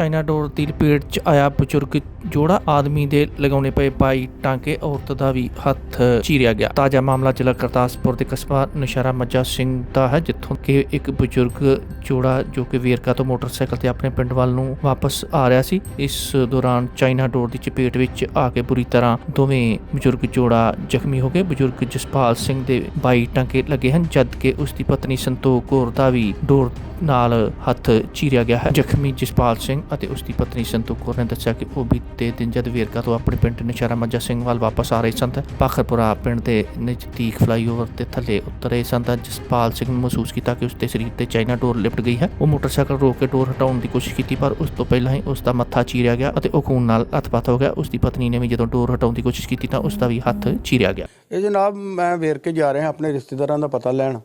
China ਡੋਰ ਦੀ ਲਪੇਟ 'ਚ ਆਇਆ ਬਜ਼ੁਰਗ ਜੋੜਾ ਆਦਮੀ ਦੇ ਲਗਾਉਣੇ ਪਏ ਪਾਈ ਟਾਂਕੇ, ਔਰਤ ਦਾ ਵੀ ਹੱਥ ਚੀਰਿਆ ਗਿਆ। ਤਾਜ਼ਾ ਮਾਮਲਾ ਜ਼ਿਲ੍ਹਾ ਕਰਤਾਰਪੁਰ ਦੇ ਕਸਬਾ ਨਸ਼ਹਿਰਾ ਮੱਜਾ ਸਿੰਘ ਦਾ ਹੈ, ਜਿੱਥੋਂ ਕਿ ਇੱਕ ਬਜ਼ੁਰਗ ਜੋੜਾ ਜੋ ਕਿ ਵੇਰਕਾ ਤੋਂ ਮੋਟਰਸਾਈਕਲ ਤੇ ਆਪਣੇ ਪਿੰਡ ਵੱਲ ਨੂੰ ਵਾਪਸ ਆ ਰਿਹਾ ਸੀ, ਇਸ ਦੌਰਾਨ ਚਾਈਨਾ ਡੋਰ ਦੀ ਚਪੇਟ ਵਿੱਚ ਆ ਕੇ ਬੁਰੀ ਤਰ੍ਹਾਂ ਦੋਵੇਂ ਬਜ਼ੁਰਗ ਜੋੜਾ ਜ਼ਖਮੀ ਹੋ ਗਏ। ਬਜ਼ੁਰਗ ਜਸਪਾਲ ਸਿੰਘ ਦੇ 22 ਟਾਂਕੇ ਲੱਗੇ ਹਨ ਜਦ ਕਿ ਉਸ ਦੀ ਪਤਨੀ ਸੰਤੋਖ ਕੌਰ ਦਾ ਵੀ ਡੋਰ ਨਾਲ ਹੱਥ ਚੀਰਿਆ ਗਿਆ ਹੈ। ਜ਼ਖਮੀ ਜਸਪਾਲ ਸਿੰਘ ਅਤੇ ਉਸ ਦੀ ਪਤਨੀ ਸੰਤੋਖ ਕੌਰ ਨੇ ਦੱਸਿਆ ਕਿ ਉਹ ਬੀਤੇ ਦਿਨ ਜਦ ਵੇਰਕਾ ਤੋਂ ਆਪਣੇ ਪਿੰਡ ਨਸ਼ਹਿਰਾ ਮੱਜਾ ਸਿੰਘ ਵੱਲ ਵਾਪਸ ਆ ਰਹੇ ਸਨ ਤਾਂ ਪਾਖਰਪੁਰਾ ਪਿੰਡ ਦੇ ਨਜ਼ਦੀਕ ਫਲਾਈਓਵਰ ਤੇ ਥੱਲੇ ਉਤਰੇ ਸਨ ਤਾਂ ਜਸਪਾਲ ਸਿੰਘ ਨੂੰ ਮਹਿਸੂਸ ਕੀਤਾ ਕਿ ਉਸ ਦੇ ਸਰੀਰ ਤੇ ਚਾਈਨਾ ਡੋਰ ਲਿਪਟ ਗਈ ਹੈ। ਉਹ ਮੋਟਰਸਾਈਕਲ ਰੋਕ ਕੇ ਡੋਰ ਹਟਾਉਣ ਦੀ ਕੋਸ਼ਿਸ਼ ਕੀਤੀ ਪਰ ਉਸ ਤੋਂ ਪਹਿਲਾਂ ਹੀ ਉਸ ਦਾ ਮੱਥਾ ਚੀਰਿਆ ਗਿਆ ਅਤੇ ਉਹ ਖੂਨ ਨਾਲ ਹੱਥ-ਪੱਥ ਹੋ ਗਿਆ। ਉਸ ਦੀ ਪਤਨੀ ਨੇ ਵੀ ਜਦੋਂ ਡੋਰ ਹਟਾਉਣ ਦੀ ਕੋਸ਼ਿਸ਼ ਕੀਤੀ ਤਾਂ ਉਸ ਦਾ ਵੀ ਹੱਥ ਚੀਰਿਆ ਗਿਆ। ਇਹ ਜਨਾਬ, ਮੈਂ ਵੇਰਕੇ ਜਾ ਰਿਹਾ ਆਪਣੇ ਰਿਸ਼ਤੇਦਾਰਾਂ ਦਾ ਪਤਾ ਲੈਣ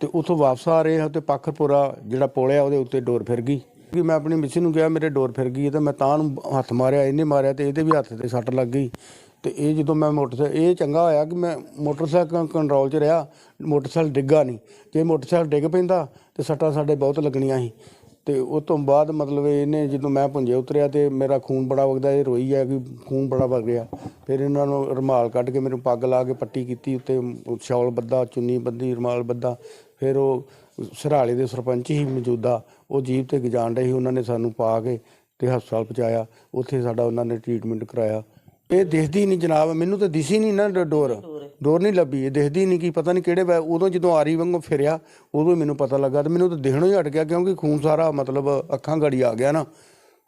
ਤੇ ਉੱਥੋਂ ਵਾਪਸ ਆ ਰਹੇ ਹਾਂ ਤੇ ਪਾਖਰਪੁਰਾ ਜਿਹੜਾ ਪੁਲ ਆ ਉਹਦੇ ਉੱਤੇ ਡੋਰ ਫਿਰ ਗਈ। ਕਿ ਮੈਂ ਆਪਣੀ ਮਿਸੀ ਨੂੰ ਕਿਹਾ, ਮੇਰੇ ਡੋਰ ਫਿਰ ਗਈ ਹੈ ਤੇ ਮੈਂ ਤਾਂ ਨੂੰ ਹੱਥ ਮਾਰਿਆ, ਇਹਨੇ ਮਾਰਿਆ ਤੇ ਇਹਦੇ ਵੀ ਹੱਥ ਤੇ ਸੱਟ ਲੱਗ ਗਈ। ਤੇ ਇਹ ਜਦੋਂ ਮੈਂ ਮੋਟਰਸਾਈਕਲ ਇਹ ਚੰਗਾ ਹੋਇਆ ਕਿ ਮੈਂ ਮੋਟਰਸਾਈਕਲ ਕੰਟਰੋਲ 'ਚ ਰਿਹਾ, ਮੋਟਰਸਾਈਕਲ ਡਿੱਗਾ ਨਹੀਂ। ਜੇ ਮੋਟਰਸਾਈਕਲ ਡਿੱਗ ਪੈਂਦਾ ਤੇ ਸੱਟਾਂ ਸਾਡੇ ਬਹੁਤ ਲੱਗਣੀਆਂ ਸੀ। ਤੇ ਉਸ ਤੋਂ ਬਾਅਦ ਮਤਲਬ ਇਹਨੇ ਜਦੋਂ ਮੈਂ ਪੁੰਜੇ ਉਤਰਿਆ ਤੇ ਮੇਰਾ ਖੂਨ ਬੜਾ ਵਗਦਾ, ਇਹ ਰੋਈ ਹੈ ਕਿ ਖੂਨ ਬੜਾ ਵਗ ਰਿਹਾ। ਫਿਰ ਇਹਨਾਂ ਨੂੰ ਰੁਮਾਲ ਕੱਢ ਕੇ ਮੈਨੂੰ ਪੱਗ ਲਾ ਕੇ ਪੱਟੀ ਕੀਤੀ ਉੱਤੇ ਸ਼ਾਲ ਬੱਧਾ, ਚੁੰਨੀ ਬੱਦੀ ਰੁਮਾਲ ਬੱਦਾ ਫਿਰ ਉਹ ਸਰਾਲੇ ਦੇ ਸਰਪੰਚ ਹੀ ਮੌਜੂਦਾ, ਉਹ ਜੀਪ ਤੇ ਗਜਾਣ ਰਹੇ ਉਹਨਾਂ ਨੇ ਸਾਨੂੰ ਪਾ ਕੇ ਤੇ ਹਸਪਤਾਲ ਪਹੁੰਚਾਇਆ। ਉੱਥੇ ਸਾਡਾ ਉਹਨਾਂ ਨੇ ਟ੍ਰੀਟਮੈਂਟ ਕਰਾਇਆ। ਇਹ ਦਿਖਦੀ ਨਹੀਂ ਜਨਾਬ, ਮੈਨੂੰ ਤਾਂ ਦਿਸੀ ਨਹੀਂ ਨਾ ਡੋਰ। ਡੋਰ ਨਹੀਂ ਲੱਭੀ, ਇਹ ਦਿਖਦੀ ਨਹੀਂ ਕਿ, ਪਤਾ ਨਹੀਂ ਕਿਹੜੇ ਵੇ, ਉਦੋਂ ਜਦੋਂ ਆਰੀ ਵਾਂਗੂ ਫਿਰਿਆ, ਉਦੋਂ ਹੀ ਮੈਨੂੰ ਪਤਾ ਲੱਗਾ ਤੇ ਮੈਨੂੰ ਤਾਂ ਦਿਖਣੋਂ ਹੀ ਹਟ ਗਿਆ ਕਿਉਂਕਿ ਖੂਨ ਸਾਰਾ ਮਤਲਬ ਅੱਖਾਂ ਗੜੀ ਆ ਗਿਆ ਨਾ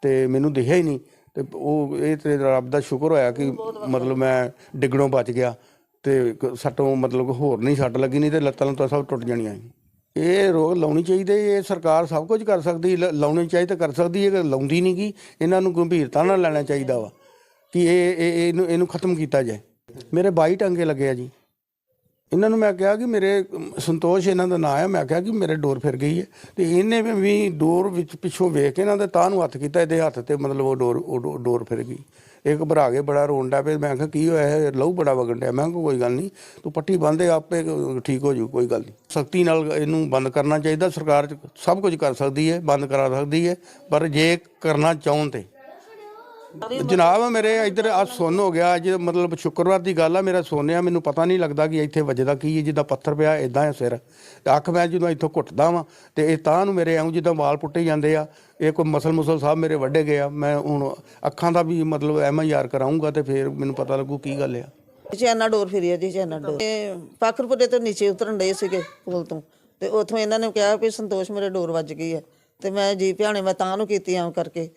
ਤੇ ਮੈਨੂੰ ਦਿਖਿਆ ਹੀ ਨਹੀਂ ਤੇ ਉਹ, ਇਹ ਤੇ ਰੱਬ ਦਾ ਸ਼ੁਕਰ ਹੋਇਆ ਕਿ ਮਤਲਬ ਮੈਂ ਡਿੱਗਣੋਂ ਬਚ ਗਿਆ ਤੇ ਸੱਟੋਂ ਮਤਲਬ ਹੋਰ ਨਹੀਂ ਸੱਟ ਲੱਗੀ, ਨਹੀਂ ਤੇ ਲੱਤਾਂ ਲੁੱਤਾਂ ਸਭ ਟੁੱਟ ਜਾਣੀਆਂ ਸੀ। ਇਹ ਰੋਗ ਲਾਉਣੀ ਚਾਹੀਦੀ, ਇਹ ਸਰਕਾਰ ਸਭ ਕੁਝ ਕਰ ਸਕਦੀ, ਲ- ਲਾਉਣੀ ਚਾਹੀਦੀ ਤਾਂ ਕਰ ਸਕਦੀ ਹੈ ਲਾਉਂਦੀ ਨਹੀਂ ਕਿ, ਇਹਨਾਂ ਨੂੰ ਗੰਭੀਰਤਾ ਨਾਲ ਲੈਣਾ ਚਾਹੀਦਾ ਵਾ ਕਿ ਇਹ- ਇਹਨੂੰ ਇਹਨੂੰ ਖਤਮ ਕੀਤਾ ਜਾਏ। ਮੇਰੇ 22 ਟੰਗੇ ਲੱਗੇ ਆ ਜੀ। ਇਹਨਾਂ ਨੂੰ ਮੈਂ ਕਿਹਾ ਕਿ ਮੇਰੇ ਸੰਤੋਸ਼ ਇਹਨਾਂ ਦਾ ਨਾਂ ਹੈ ਮੈਂ ਕਿਹਾ ਕਿ ਮੇਰੇ ਡੋਰ ਫਿਰ ਗਈ ਹੈ। ਤੇ ਇਹਨੇ ਵੀ- ਡੋਰ ਵਿੱਚ ਪਿੱਛੋਂ ਵੇਖ ਕੇ ਇਹਨਾਂ ਦੇ ਤਾਂ ਨੂੰ ਹੱਥ ਕੀਤਾ, ਇਹਦੇ ਹੱਥ ਤੇ ਮਤਲਬ ਉਹ ਡੋਰ ਉਹ ਡੋਰ ਫਿਰ ਗਈ। ਇਹ ਘਬਰਾ ਕੇ ਬੜਾ ਰੋਣ ਡਿਆ ਪਿਆ। ਮੈਂ ਕਿਹਾ, ਕੀ ਹੋਇਆ? ਹੈ ਲਹੂ ਬੜਾ ਵਗਣ ਡਿਆ। ਮੈਂ ਕਿਹਾ, ਕੋਈ ਗੱਲ ਨਹੀਂ। ਤੂੰ ਪੱਟੀ ਬੰਨ੍ਹਦੇ ਆਪੇ ਠੀਕ ਹੋ ਜੂ। ਕੋਈ ਗੱਲ ਨਹੀਂ। ਸਖਤੀ ਨਾਲ ਇਹਨੂੰ ਬੰਦ ਕਰਨਾ ਚਾਹੀਦਾ। ਸਰਕਾਰ ਚ ਸਭ ਕੁਝ ਕਰ ਸਕਦੀ ਹੈ, ਬੰਦ ਕਰਾ ਸਕਦੀ ਹੈ। ਪਰ ਜੇ ਕਰਨਾ ਚਾਹੁੰ ਤੇ ਜਨਾਬ, ਮੇਰੇ ਇੱਧਰ ਆ ਸੁੰਨ ਹੋ ਗਿਆ, ਅੱਜ ਮਤਲਬ ਸ਼ੁੱਕਰਵਾਰ ਦੀ ਗੱਲ ਆ, ਮੇਰਾ ਸੋਨਿਆ ਮੈਨੂੰ ਪਤਾ ਨਹੀਂ ਲੱਗਦਾ ਕਿ ਇੱਥੇ ਵੱਜਦਾ ਕੀ ਹੈ, ਜਿੱਦਾਂ ਪੱਥਰ ਪਿਆ ਇਦਾਂ ਹੈ ਸਿਰ। ਤੇ ਅੱਖ ਮੈਂ ਜਦੋਂ ਇੱਥੋਂ ਘੁੱਟਦਾ ਵਾਂ, ਤੇ ਇਹ ਤਾਂ ਨੂੰ ਮੇਰੇ ਐਉਂ ਜਿੱਦਾਂ ਵਾਲ ਪੁੱਟੇ ਜਾਂਦੇ ਆ, ਇਹ ਕੋਈ ਮਸਲ ਮੁਸਲ ਸਾਹਿਬ ਮੇਰੇ ਵੱਡੇ ਗਏ ਮੈਂ ਹੁਣ ਅੱਖਾਂ ਦਾ ਵੀ ਮਤਲਬ ਐਮ ਆਈ ਆਰ ਕਰਾਉਂਗਾ ਤੇ ਫਿਰ ਮੈਨੂੰ ਪਤਾ ਲੱਗੂ ਕੀ ਗੱਲ ਆ। ਚੈਨਾ ਡੋਰ ਫਿਰੀ ਜੀ ਚੈਨਾ ਡੋਰ। ਇਹ ਪਾਖਰਪੁਰੇ ਤੋਂ ਨੀਚੇ ਉਤਰਨ ਡਏ ਸੀਗੇ ਪੁਲ ਤੋਂ। ਤੇ ਉੱਥੋਂ ਇਹਨਾਂ ਨੇ ਕਿਹਾ ਵੀ ਸੰਤੋਸ਼ ਮੇਰੇ ਡੋਰ ਵੱਜ ਗਈ ਹੈ ਤੇ ਮੈਂ ਜੀ ਭਿਆਣੇ ਮੈਂ ਤਾਂ ਨੂੰ ਕੀਤੀ ਆਂ ਕਰਕੇ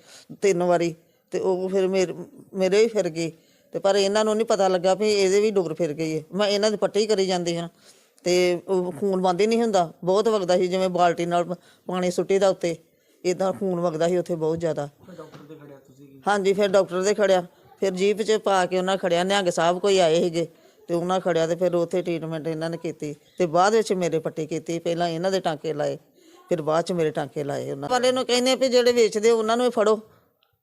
ਤਿੰਨ ਵਾਰੀ। ਤੇ ਉਹ ਫਿਰ ਮੇਰੇ ਮੇਰੇ ਵੀ ਫਿਰ ਗਈ ਤੇ ਪਰ ਇਹਨਾਂ ਨੂੰ ਨਹੀਂ ਪਤਾ ਲੱਗਾ ਵੀ ਇਹਦੇ ਵੀ ਡੋਰ ਫਿਰ ਗਈ ਹੈ ਮੈਂ ਇਹਨਾਂ ਦੀ ਪੱਟੀ ਕਰੀ ਜਾਂਦੀ ਹਾਂ। ਤੇ ਉਹ ਖੂਨ ਬੰਦ ਹੀ ਨਹੀਂ ਹੁੰਦਾ। ਬਹੁਤ ਵਗਦਾ ਸੀ ਜਿਵੇਂ ਬਾਲਟੀ ਨਾਲ ਪਾਣੀ ਸੁੱਟੀ ਦਾ ਉੱਤੇ। ਇਦਾਂ ਖੂਨ ਵਗਦਾ ਸੀ ਉੱਥੇ ਬਹੁਤ ਜ਼ਿਆਦਾ। ਹਾਂਜੀ ਫਿਰ ਡਾਕਟਰ ਦੇ ਖੜਿਆ। ਫਿਰ ਜੀਪ 'ਚ ਪਾ ਕੇ ਉਹਨਾਂ ਖੜਿਆ। ਨਿਹੰਗ ਸਾਹਿਬ ਕੋਈ ਆਏ ਸੀਗੇ। ਤੇ ਉਹਨਾਂ ਖੜਿਆ ਤੇ ਫਿਰ ਉੱਥੇ ਟ੍ਰੀਟਮੈਂਟ ਇਹਨਾਂ ਨੇ ਕੀਤੀ। ਤੇ ਬਾਅਦ ਵਿੱਚ ਮੇਰੇ ਪੱਟੀ ਕੀਤੀ। ਪਹਿਲਾਂ ਇਹਨਾਂ ਦੇ ਟਾਂਕੇ ਲਾਏ। ਫਿਰ ਬਾਅਦ 'ਚ ਮੇਰੇ ਟਾਂਕੇ ਲਾਏ ਉਹਨਾਂ। ਵਾਲੇ ਨੂੰ ਕਹਿੰਦੇ ਵੀ ਜਿਹੜੇ ਵੇਚਦੇ ਉਹਨਾਂ ਨੂੰ ਫੜੋ।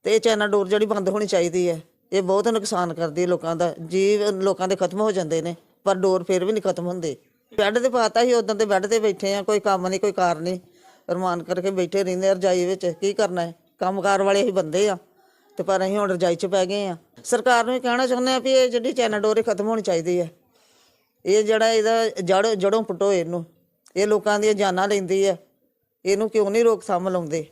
ਤੇ ਇਹ ਚਾਈਨਾ ਡੋਰ ਜਿਹੜੀ ਬੰਦ ਹੋਣੀ ਚਾਹੀਦੀ ਹੈ, ਇਹ ਬਹੁਤ ਨੁਕਸਾਨ ਕਰਦੀ ਹੈ ਲੋਕਾਂ ਦਾ, ਜੀਵ ਲੋਕਾਂ ਦੇ ਖਤਮ ਹੋ ਜਾਂਦੇ ਨੇ, ਪਰ ਡੋਰ ਫਿਰ ਵੀ ਨਹੀਂ ਖਤਮ ਹੁੰਦੇ। ਬੈੱਡ ਤੇ ਪਾਤਾ ਸੀ ਉਦੋਂ ਤੇ ਬੈੱਡ ਤੇ ਬੈਠੇ ਆ, ਕੋਈ ਕੰਮ ਨਹੀਂ, ਕੋਈ ਕਾਰ ਨਹੀਂ। ਅਰਮਾਨ ਕਰਕੇ ਬੈਠੇ ਰਹਿੰਦੇ ਆ ਰਜਾਈ ਵਿੱਚ, ਕੀ ਕਰਨਾ ਹੈ? ਕੰਮਕਾਰ ਵਾਲੇ ਹੀ ਬੰਦੇ ਆ, ਤੇ ਪਰ ਅਸੀਂ ਹੁਣ ਰਜਾਈ 'ਚ ਪੈ ਗਏ ਆ। ਸਰਕਾਰ ਨੂੰ ਇਹ ਕਹਿਣਾ ਚਾਹੁੰਦੇ ਆ ਵੀ ਇਹ ਜਿਹੜੀ ਚਾਈਨਾ ਡੋਰ ਇਹ ਖਤਮ ਹੋਣੀ ਚਾਹੀਦੀ ਹੈ। ਇਹ ਜਿਹੜਾ ਇਹਦਾ ਜੜ, ਜੜੋਂ ਪੁੱਟੋ ਇਹਨੂੰ। ਇਹ ਲੋਕਾਂ ਦੀਆਂ ਜਾਨਾਂ ਲੈਂਦੀ ਹੈ। ਇਹਨੂੰ ਕਿਉਂ ਨਹੀਂ ਰੋਕ ਰੋਕਥਾਮ ਲਾਉਂਦੇ?